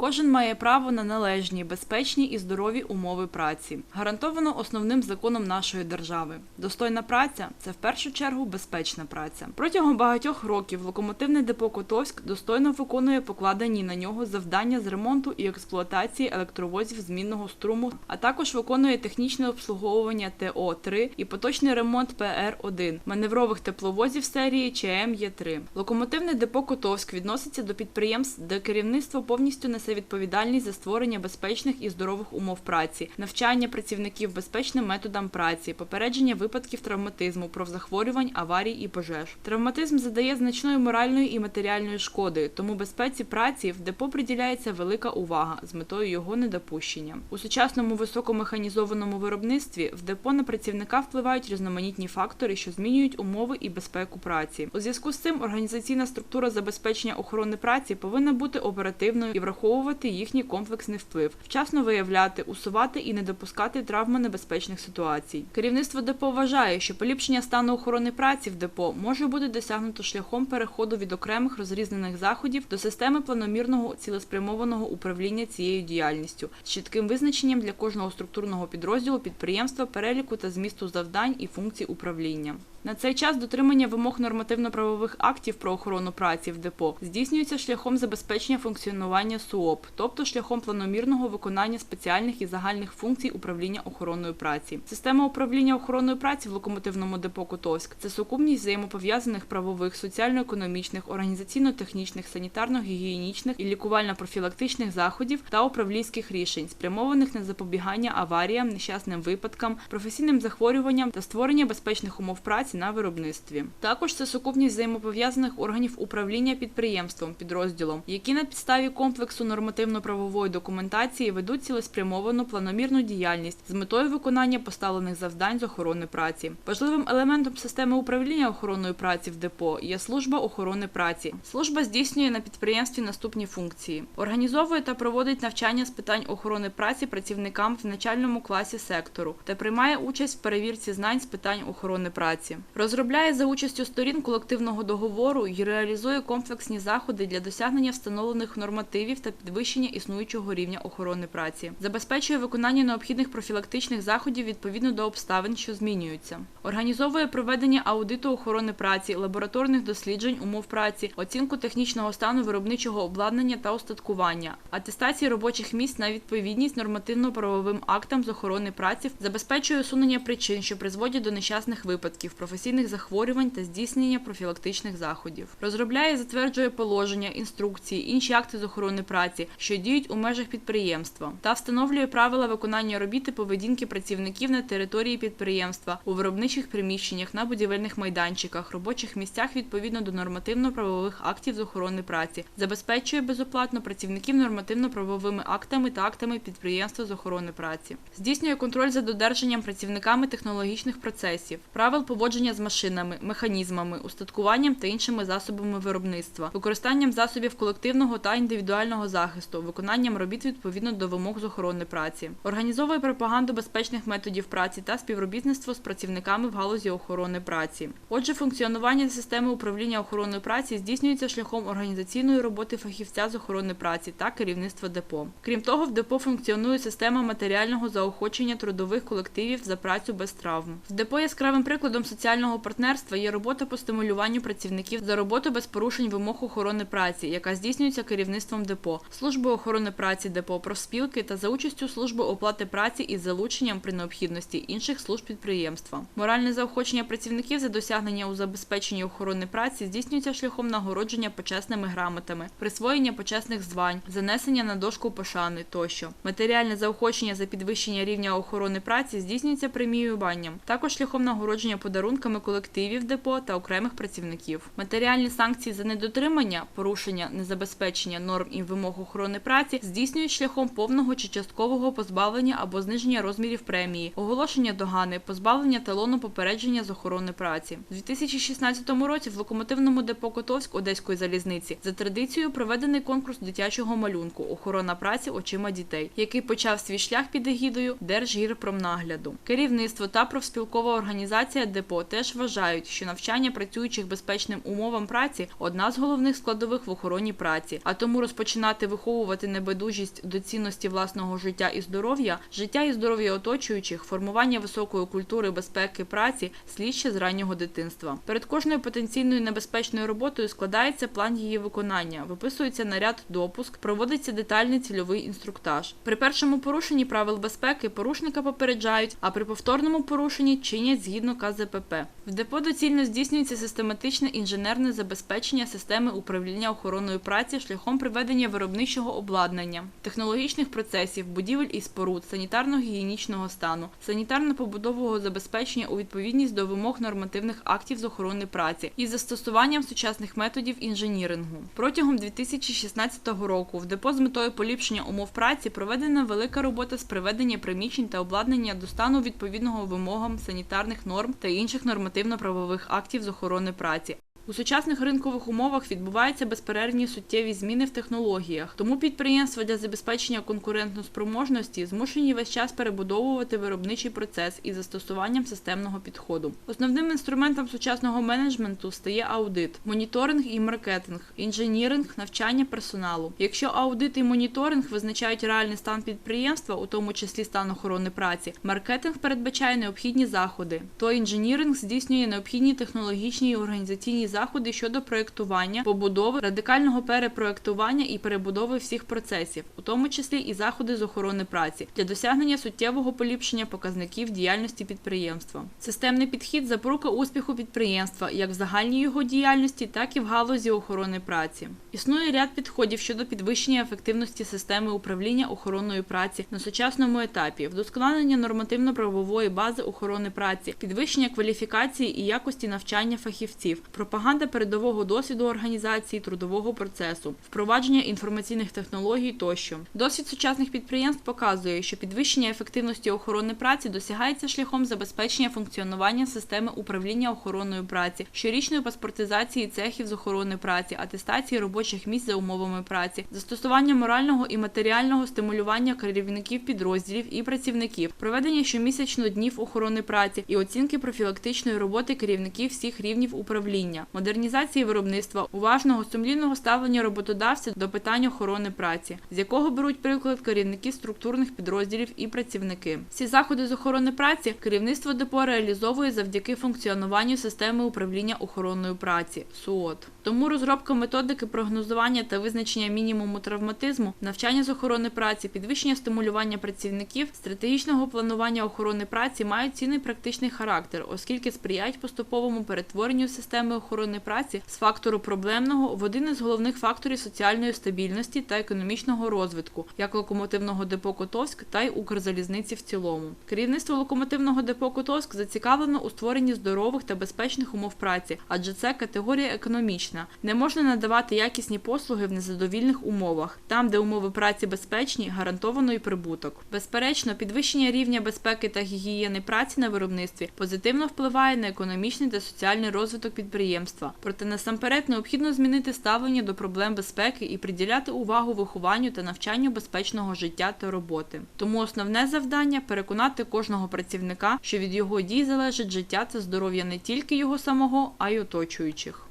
Кожен має право на належні, безпечні і здорові умови праці, гарантовано основним законом нашої держави. Достойна праця це в першу чергу безпечна праця. Протягом багатьох років локомотивне депо Котовськ достойно виконує покладені на нього завдання з ремонту і експлуатації електровозів змінного струму, а також виконує технічне обслуговування ТО-3 і поточний ремонт ПР-1 маневрових тепловозів серії ЧМ Є3. Локомотивне депо Котовськ відноситься до підприємств, де керівництво повністю несе відповідальність за створення безпечних і здорових умов праці, навчання працівників безпечним методам праці, попередження випадків травматизму, профзахворювань, аварій і пожеж. Травматизм задає значної моральної і матеріальної шкоди, тому безпеці праці в депо приділяється велика увага з метою його недопущення. У сучасному високомеханізованому виробництві в депо на працівника впливають різноманітні фактори, що змінюють умови і безпеку праці. У зв'язку з цим організаційна структура забезпечення охорони праці повинна бути оперативною і враховувати їхній комплексний вплив, вчасно виявляти, усувати і не допускати травмонебезпечних ситуацій. Керівництво депо вважає, що поліпшення стану охорони праці в депо може бути досягнуто шляхом переходу від окремих розрізнених заходів до системи планомірного цілеспрямованого управління цією діяльністю з чітким визначенням для кожного структурного підрозділу підприємства переліку та змісту завдань і функцій управління. На цей час дотримання вимог нормативно-правових актів про охорону праці в депо здійснюється шляхом забезпечення функціонування СУОП, тобто шляхом планомірного виконання спеціальних і загальних функцій управління охороною праці. Система управління охороною праці в локомотивному депо Котовськ це сукупність взаємопов'язаних правових, соціально-економічних, організаційно-технічних, санітарно-гігієнічних і лікувально-профілактичних заходів та управлінських рішень, спрямованих на запобігання аваріям, нещасним випадкам, професійним захворюванням та створення безпечних умов праці на виробництві. Також це сукупність взаємопов'язаних органів управління підприємством, підрозділом, які на підставі комплексу нормативно-правової документації ведуть цілеспрямовану планомірну діяльність з метою виконання поставлених завдань з охорони праці. Важливим елементом системи управління охороною праці в депо є служба охорони праці. Служба здійснює на підприємстві наступні функції: організовує та проводить навчання з питань охорони праці працівникам в начальному класі сектору та приймає участь в перевірці знань з питань охорони праці. Розробляє за участю сторін колективного договору і реалізує комплексні заходи для досягнення встановлених нормативів та підвищення існуючого рівня охорони праці. Забезпечує виконання необхідних профілактичних заходів відповідно до обставин, що змінюються. Організовує проведення аудиту охорони праці, лабораторних досліджень умов праці, оцінку технічного стану виробничого обладнання та устаткування, атестації робочих місць на відповідність нормативно-правовим актам з охорони праці, забезпечує усунення причин, що призводять до нещасних випадків, професійних захворювань та здійснення профілактичних заходів. Розробляє і затверджує положення, інструкції, інші акти з охорони праці, що діють у межах підприємства, та встановлює правила виконання робіт і поведінки працівників на території підприємства у виробничих приміщеннях, на будівельних майданчиках, робочих місцях відповідно до нормативно-правових актів з охорони праці, забезпечує безоплатно працівників нормативно-правовими актами та актами підприємства з охорони праці, здійснює контроль за додержанням працівниками технологічних процесів, правил поводження з машинами, механізмами, устаткуванням та іншими засобами виробництва, використанням засобів колективного та індивідуального захисту, виконанням робіт відповідно до вимог з охорони праці, організовує пропаганду безпечних методів праці та співробітництво з працівниками в галузі охорони праці. Отже, функціонування системи управління охороною праці здійснюється шляхом організаційної роботи фахівця з охорони праці та керівництва депо. Крім того, в депо функціонує система матеріального заохочення трудових колективів за працю без травм. В депо яскравим прикладом соціального партнерства є робота по стимулюванню працівників за роботу без порушень вимог охорони праці, яка здійснюється керівництвом депо, службою охорони праці депо, профспілки та за участю служби оплати праці із залученням при необхідності інших служб підприємства. Моральне заохочення працівників за досягнення у забезпеченні охорони праці здійснюється шляхом нагородження почесними грамотами, присвоєння почесних звань, занесення на дошку пошани тощо. Матеріальне заохочення за підвищення рівня охорони праці здійснюється преміюванням, також шляхом нагородження подарунками колективів депо та окремих працівників. Матеріальні санкції за недотримання, порушення, незабезпечення норм і вимог охорони праці здійснюють шляхом повного чи часткового позбавлення або зниження розмірів премії, оголошення догани, позбавлення талону попередження з охорони праці. У 2016 році в локомотивному депо Котовськ Одеської залізниці за традицією проведений конкурс дитячого малюнку Охорона праці очима дітей, який почав свій шлях під егідою Держгірпромнагляду. Керівництво та профспілкова організація депо теж вважають, що навчання працюючих безпечним умовам праці одна з головних складових в охороні праці, а тому розпочинати виховувати небайдужість до цінності власного життя і здоров'я, життя і здоров'я оточуючих, формування високої культури безпеки праці слід ще з раннього дитинства. Перед кожною потенційною небезпечною роботою складається план її виконання, виписується наряд допуск, проводиться детальний цільовий інструктаж. При першому порушенні правил безпеки порушника попереджають, а при повторному порушенні чинять згідно КЗПП. В депо доцільно здійснюється систематичне інженерне забезпечення системи управління охороною праці шляхом приведення виробничого обладнання, технологічних процесів, будівель і споруд, санітарно-гігієнічного стану, санітарно-побудового забезпечення у відповідність до вимог нормативних актів з охорони праці із застосуванням сучасних методів інженірингу. Протягом 2016 року в депо з метою поліпшення умов праці проведена велика робота з приведення приміщень та обладнання до стану відповідного вимогам санітарних норм та інших нормативно-правових актів з охорони праці. У сучасних ринкових умовах відбуваються безперервні суттєві зміни в технологіях, тому підприємства для забезпечення конкурентноспроможності змушені весь час перебудовувати виробничий процес із застосуванням системного підходу. Основним інструментом сучасного менеджменту стає аудит, моніторинг і маркетинг, інженіринг, навчання персоналу. Якщо аудит і моніторинг визначають реальний стан підприємства, у тому числі стан охорони праці, маркетинг передбачає необхідні заходи, то інженіринг здійснює необхідні технологічні і організаційні заходи щодо проєктування, побудови, радикального перепроєктування і перебудови всіх процесів, у тому числі і заходи з охорони праці, для досягнення суттєвого поліпшення показників діяльності підприємства. Системний підхід запорука успіху підприємства як в загальній його діяльності, так і в галузі охорони праці. Існує ряд підходів щодо підвищення ефективності системи управління охороною праці на сучасному етапі, вдосконалення нормативно-правової бази охорони праці, підвищення кваліфікації і якості навчання фахівців, пропаганда передового досвіду організації трудового процесу, впровадження інформаційних технологій тощо. Досвід сучасних підприємств показує, що підвищення ефективності охорони праці досягається шляхом забезпечення функціонування системи управління охороною праці, щорічної паспортизації цехів з охорони праці, атестації робочих місць за умовами праці, застосування морального і матеріального стимулювання керівників підрозділів і працівників, проведення щомісячно днів охорони праці і оцінки профілактичної роботи керівників всіх рівнів управління, модернізації виробництва, уважного сумлінного ставлення роботодавця до питань охорони праці, з якого беруть приклад керівники структурних підрозділів і працівники. Всі заходи з охорони праці керівництво депо реалізовує завдяки функціонуванню системи управління охороною праці СУОТ. Тому розробка методики прогнозування та визначення мінімуму травматизму, навчання з охорони праці, підвищення стимулювання працівників, стратегічного планування охорони праці мають цінний практичний характер, оскільки сприяють поступовому перетворенню системи охорони праці з фактору проблемного в один із головних факторів соціальної стабільності та економічного розвитку, як локомотивного депо Котовськ та й Укрзалізниці в цілому. Керівництво локомотивного депо Котовськ зацікавлено у створенні здорових та безпечних умов праці, адже це категорія економічна. Не можна надавати якісні послуги в незадовільних умовах. Там, де умови праці безпечні, гарантовано і прибуток. Безперечно, підвищення рівня безпеки та гігієни праці на виробництві позитивно впливає на економічний та соціальний розвиток підприємства. Проте насамперед необхідно змінити ставлення до проблем безпеки і приділяти увагу вихованню та навчанню безпечного життя та роботи. Тому основне завдання переконати кожного працівника, що від його дій залежить життя та здоров'я не тільки його самого, а й оточуючих.